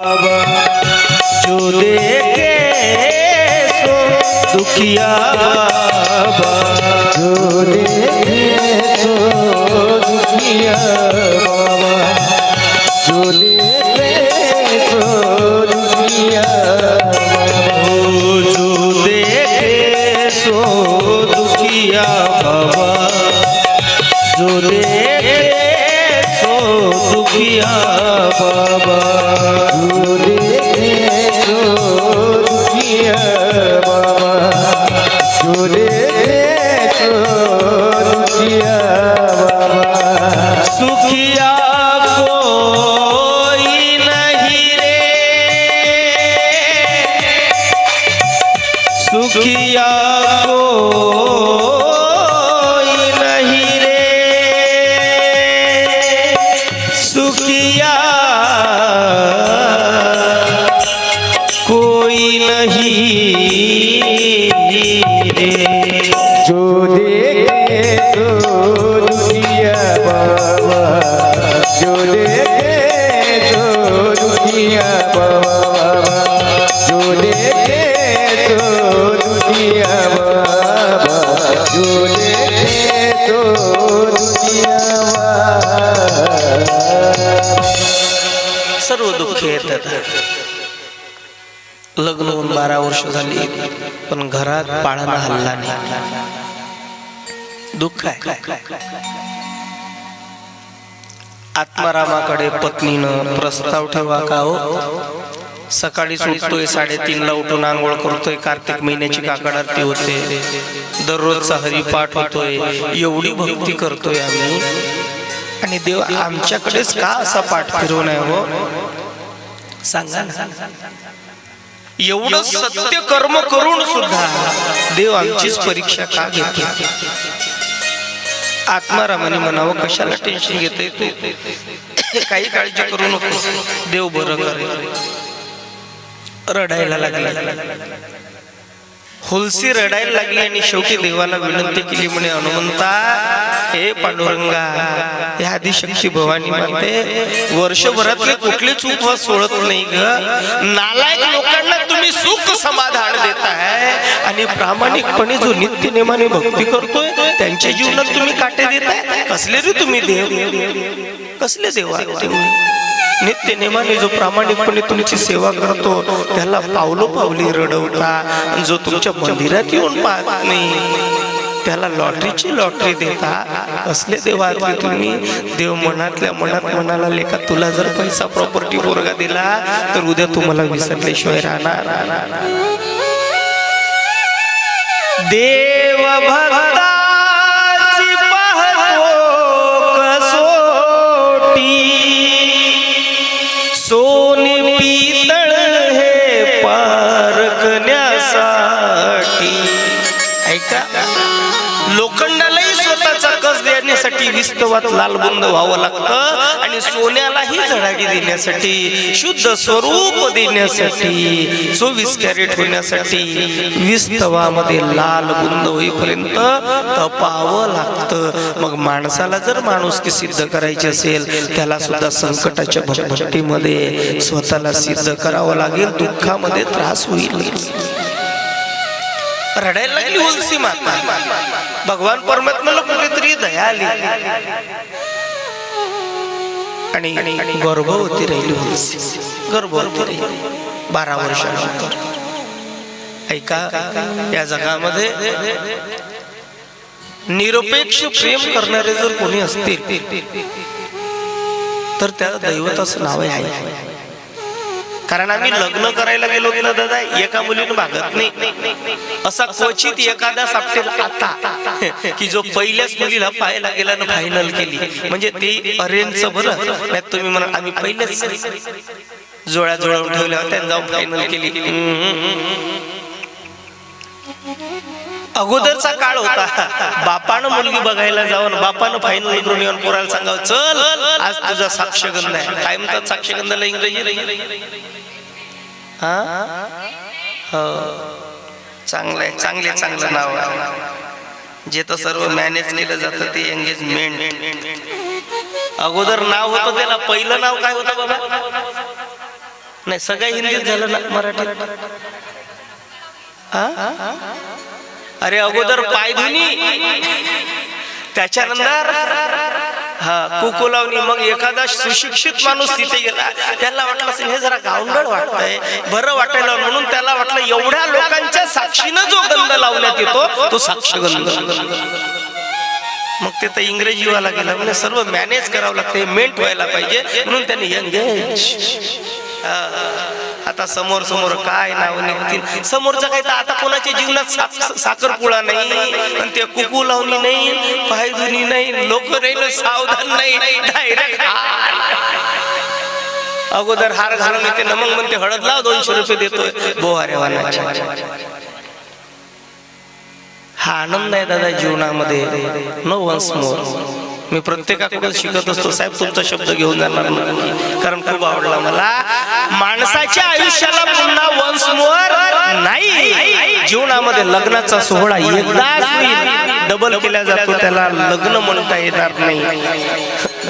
जो देखे सो दुखिया बाबा। जो देखे तो दुनिया बाबा। जो देखे तो दुनिया ओ जो देखे सो दुखिया बाबा। जो देखे सो दुखिया बाबा। সুখিয়া। घरात हल्ला नाही दुःख आहे. आत्मारामाकडे पत्नीनं प्रस्ताव ठेवा का हो? सकाळी सुटतोय साडेतीनला उठून आंघोळ करतोय कार्तिक महिन्याची काकड आरती होते. दररोजचा हरिपाठ होतोय. एवढी भक्ती करतोय आम्ही. आणि देव आमच्याकडेच का असा पाठ फिरवून आहे हो? सांगा ना. एवढं सत्य कर्म करून सुद्धा देव आमचीच परीक्षा का घेतो? आत्मारामाने म्हणावं कशाला टेन्शन घेते तू? काही काळजी करू नको देव बरं करेल. रडायला लागला. हुलसी रडायला लागली आणि शेवटी देवाला विनंती केली म्हणे हनुमंता हे पांडुरंगा हे आदिशक्ती भवानी म्हणते वर्षभरातले कुठलेच उपवास सोडत नाही ग. नालायक लोकांना तुम्ही सुख समाधान देताय. आणि प्रामाणिकपणे जो नित्य नियमाने भक्ती करतोय त्यांच्या जीवनात तुम्ही काटे देताय. कसले रे तुम्ही देव? कसले देवा तुम्ही? नित्य नेमाने जो प्रामाणिकपणे तुमची सेवा करतो त्याला पावलो पावली रडवता आणि जो तुमच्या मंदिरात येऊन पाहत नाही. त्याला लॉटरीची लॉटरी देता. कसले देव तुम्ही? देव मनातल्या मनात मनाला लेखा तुला जर पैसा प्रॉपर्टी पोरगा दिला तर उद्या तुम्हाला विसरल्याशिवाय राहणार. देव भक्ताची देण्यासाठी विस्तवात लालबुंद व्हावं लागतं आणि सोन्यालाही झडागी देण्यासाठी शुद्ध स्वरूप देण्यासाठी चोवीस कॅरेट होण्यासाठी विस्तवामध्ये लालबुंद होईपर्यंत तपावं लागतं. मग माणसाला जर माणुसकी सिद्ध करायची असेल त्याला सुद्धा संकटाच्या भटभट्टीमध्ये स्वतःला सिद्ध करावं लागेल दुःखामध्ये त्रास होईल. रडायला लागली उलसी माता. भगवान परमात्माला कुठेतरी दया आली. आणि गर्भवती राहिली उलसी. गर्भवती राहिली. बारा वर्षानंतर ऐका या जगामध्ये निरपेक्ष प्रेम करणारे जर कोणी असतील तर त्याला दैवताचं नाव आहे. कारण आम्ही लग्न करायला गेलो ना दादा. एका मुलीनं भागत नाही. असा क्वचित एखादा सापटेल आता की जो पहिल्याच मुलीला पाहायला गेला ना फायनल केली. म्हणजे ते अरेंजच बरं. नाही तुम्ही म्हणा आम्ही पहिलेच जोळ्या जोळवून ठेवल्या होत्या जाऊन फायनल केली. अगोदरचा काळ होता. बापानं मुलगी बघायला जाऊन बापानं फायनल करून येऊन पोराला सांगावं चल आज तुझा साक्षगंध आहे. काय म्हणतात साक्षगंधाला इंग्रजी? हा? हो. चांगलं आहे चांगले चांगलं नाव आहे. जे तर सर्व मॅनेज केलं जातं ते एंगेजमेंट अगोदर नाव होतं त्याला पहिलं नाव काय होतं बाबा? नाही सगळं हिंदीत झालं ना मराठीत? अरे अगोदर पाय धुनी त्याच्यानंतर हा कुकू लावणी मग एखादा सुशिक्षित माणूस तिथे गेला. त्याला वाटलं असेल हे जरा गावंडळ वाटतंय. बरं वाटायला म्हणून त्याला वाटलं एवढ्या लोकांच्या साक्षीनं जो गंध लावण्यात येतो तो साक्षगंध. मग ते तर इंग्रजीवाला गेला. म्हणजे सर्व मॅनेज करावं लागतं मेंट व्हायला पाहिजे. म्हणून त्यांनी यंग आता समोर समोर काय नाव निघतील? समोरचं काही तर आता कोणाच्या जीवनात साखरपुळा नाही आणि ते कुकू लावणी नाही पायधुनी नाही लोक राहिलं सावधान नाही डायरेक्ट अगोदर हार घालून येते ना मग म्हणते हळद लाव दोनशे रुपये देतोय. बोहारे वानाचे हा आनंद आहे दादा जीवनामध्ये नो वन्स मोर. मी प्रत्येकाकडून शिकत असतो साहेब तुमचा शब्द घेऊन जाणार नाही कारण खूप आवडला मला. माणसाच्या आयुष्याला पुन्हा वन्स मोर नाही. जीवनामध्ये लग्नाचा सोहळा एकदाच होईल डबल केला जातो त्याला लग्न म्हणता येणार नाही.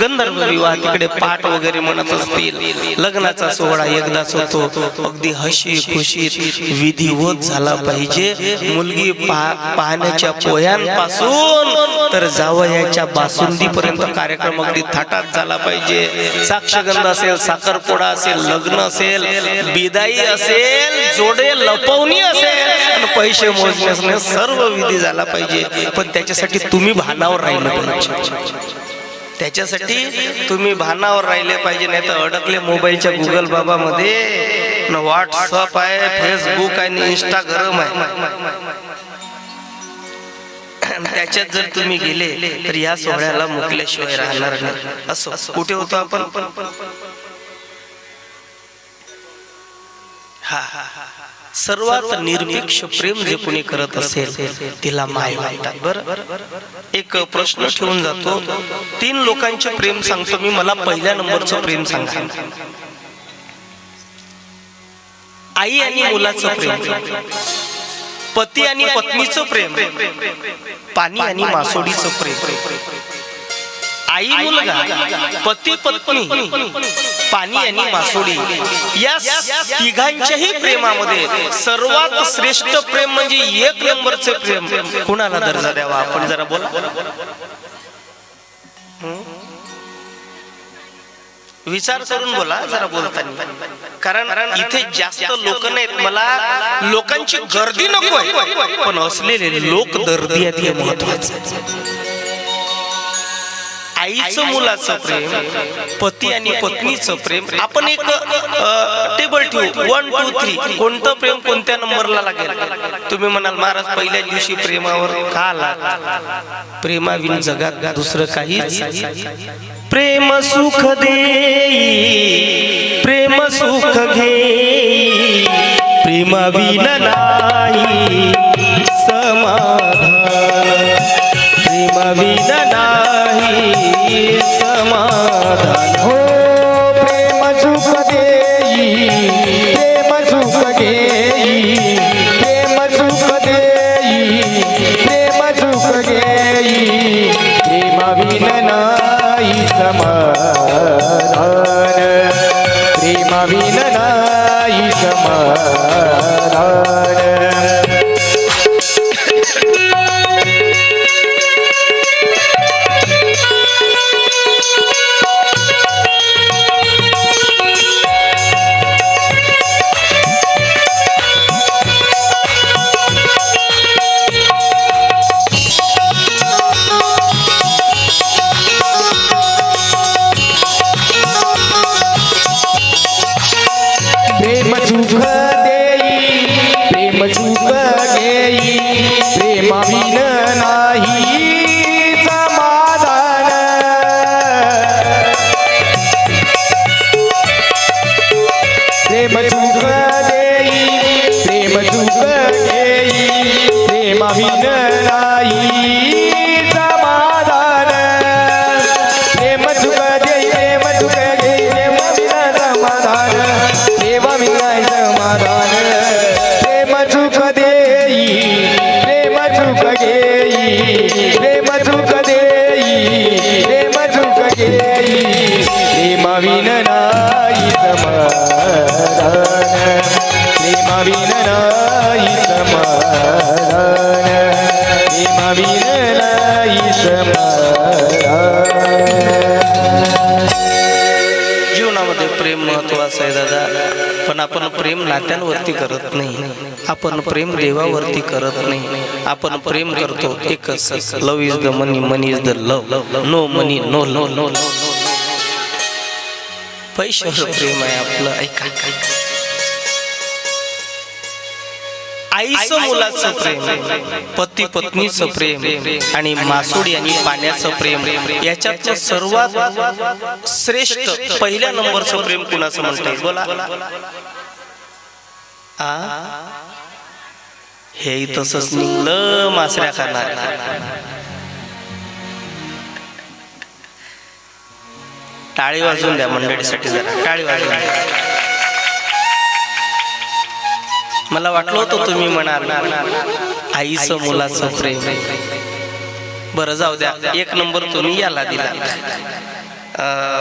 गंधर्व विवाह तिकडे पाठ वगैरे म्हणत असतील. लग्नाचा सोहळा एकदाच होतो. अगदी हशी खुशीत विधिवत झाला पाहिजे. मुलगी पाहण्याच्या पोह्यांपासून तर जावयाच्या बासुंदीपर्यंत कार्यक्रम अगदी थाटात झाला पाहिजे. साक्षगंध असेल साखरपोडा असेल लग्न असेल बिदाई असेल जोडे लपवणी असेल. आणि पैसे मोजणे असेल सर्व विधी झाला पाहिजे. पण त्याच्यासाठी तुम्ही भानावर राहिलं पाहिजे. त्याच्यासाठी तुम्ही भानावर राहिले पाहिजे नाही तर अडकले मोबाईलच्या गुगल बाबा मध्ये न व्हॉट्सअप आहे फेसबुक आहे आणि इंस्टाग्राम आहे. आणि त्याच्यात जर तुम्ही गेले तर या सोहळ्याला मुकल्याशिवाय राहणार नाही. असो कुठे होतो आपण? हा हा हा. सर्वात निरपेक्ष प्रेम जे कोणी करत असेल तिला माय म्हणतात. बरं? एक प्रश्न ठेवून जातो. तीन लोकांचे प्रेम सांगतो. मी मला पहिल्या नंबरचं प्रेम सांगा. आई आणि मुलाचं प्रेम. पती आणि पत्नीचं प्रेम. पाणी आणि मासोडीचं प्रेम. आई मुलगा पती पत्नी. पाणी आणि मासोडी. या तिघांच्याही प्रेमामध्ये सर्वात श्रेष्ठ प्रेम म्हणजे एक नंबरचे प्रेम. कुणाला दर्जा द्यावा? आपण जरा बोला? विचार करून बोला जरा बोलताना. कारण इथे जास्त लोक नाहीत. मला लोकांची गर्दी नको पण असलेले लोक हे महत्वाचं. आईचं मुलाचं प्रेम पती आणि पत्नीचं प्रेम. आपण एक टेबल ठेवू. वन टू थ्री कोणतं प्रेम कोणत्या नंबरला लागेल? तुम्ही म्हणाल महाराज पहिल्या दिवशी प्रेमावर का आला प्रेमाविन जगात दुसरं काहीच प्रेम सुख देई. प्रेम सुख घेई प्रेमाविन नाही. प्रेमाविन नाही प्रेम नात्यांवरती करत नाही. आपण प्रेम देवावरती करत नाही. आपण प्रेम करतो एकच love is the money money is the love no money no no no पैशावर प्रेम आहे आपलं ऐका. आईचं मुलाचं प्रेम पती पत्नीचं प्रेम आणि मासोडी आणि पाण्याचं प्रेम याच्यात सर्वात श्रेष्ठ पहिल्या नंबरचं प्रेम कुणाचं म्हणतात? बोला. आ? हे तसंच निघलं मासऱ्या खाणार टाळी वाजून द्या मंडळीसाठी जरा. टाळी वाजून द्या. मला वाटलं होतं तुम्ही म्हणाल आईचं मुलाचं प्रेम. बरं जाऊ द्या. एक नंबर तुम्ही याला दिला.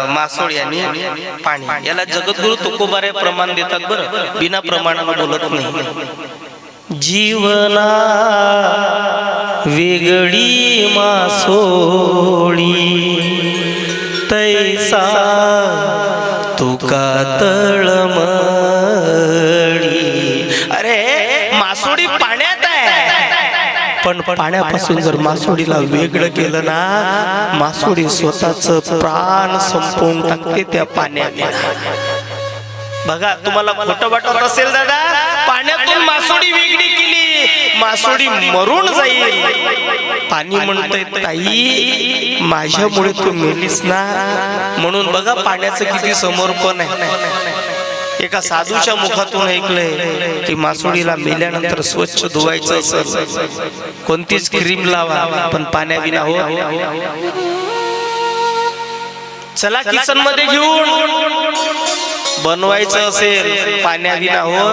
मासोळ यांनी पाणी. याला जगद्गुरु तुकोबारे प्रमाण देतात बरं. बिना प्रमाणानं बोलत नाही. जीवना वेगळी मासोळी. तैसा तुका तळम पण पाण्यापासून जर मासोडीला वेगळं केलं ना मासोडी स्वतःच प्राण संपवून टाकते त्या पाण्यात. बघा तुम्हाला खोटं वाटत असेल दादा पाण्यातून मासोडी वेगळी केली. मासोडी मरून जाईल. पाणी म्हणतंय ताई माझ्यामुळे तू मेलीस ना. म्हणून बघा पाण्याचं किती समर्पण आहे. एका साधूच्या मुखातून ऐकलंय की मासोडीला मेल्यानंतर स्वच्छ धुवायचं असेल. कोणतीच क्रीम लावा पण पाण्याविना हो चला किचनमध्ये घेऊन. बनवायचं असेल पाण्याविना हो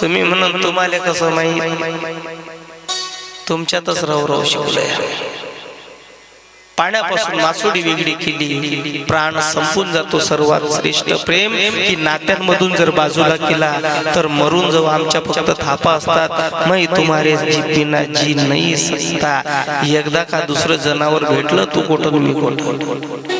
तुम्ही म्हणून तुम्हाला कसं माहीत? तुमच्यातच राहू राहू शिकलोय. पाण्यापासून मासोडी वेगळी केली. प्राण संपून जातो सर्वात श्रेष्ठ प्रेम. की नात्यांमधून जर बाजूला केला तर मरून जाऊ आमच्या फक्त थापा असतात. मै तुम्हारे जी बिना जी नाही सकता एकदा का दुसरं जनावर भेटलं तू कोठून मी कोठून